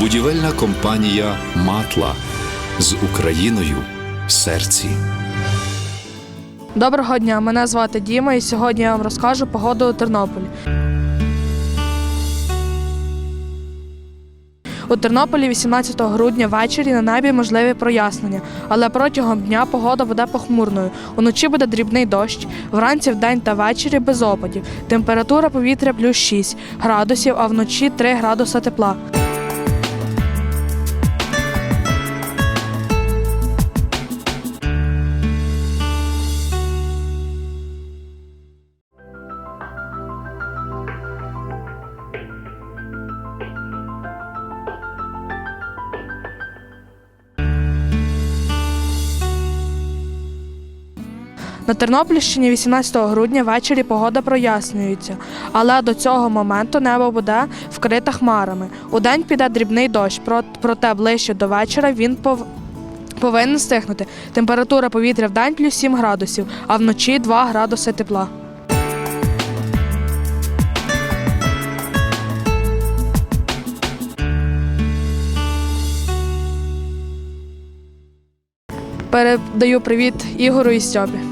Будівельна компанія Матла з Україною в серці. Доброго дня, мене звати Діма, і сьогодні я вам розкажу погоду у Тернополі. У Тернополі 18 грудня ввечері на небі можливі прояснення, але протягом дня погода буде похмурною. Уночі буде дрібний дощ, вранці вдень та ввечері без опадів. Температура повітря плюс 6 градусів, а вночі 3 градуси тепла. На Тернопільщині 18 грудня ввечері погода прояснюється, але до цього моменту небо буде вкрите хмарами. Удень піде дрібний дощ, проте ближче до вечора він пов... повинен стихнути. Температура повітря вдень плюс 7 градусів, а вночі 2 градуси тепла. Передаю привіт Ігору і Стьобі.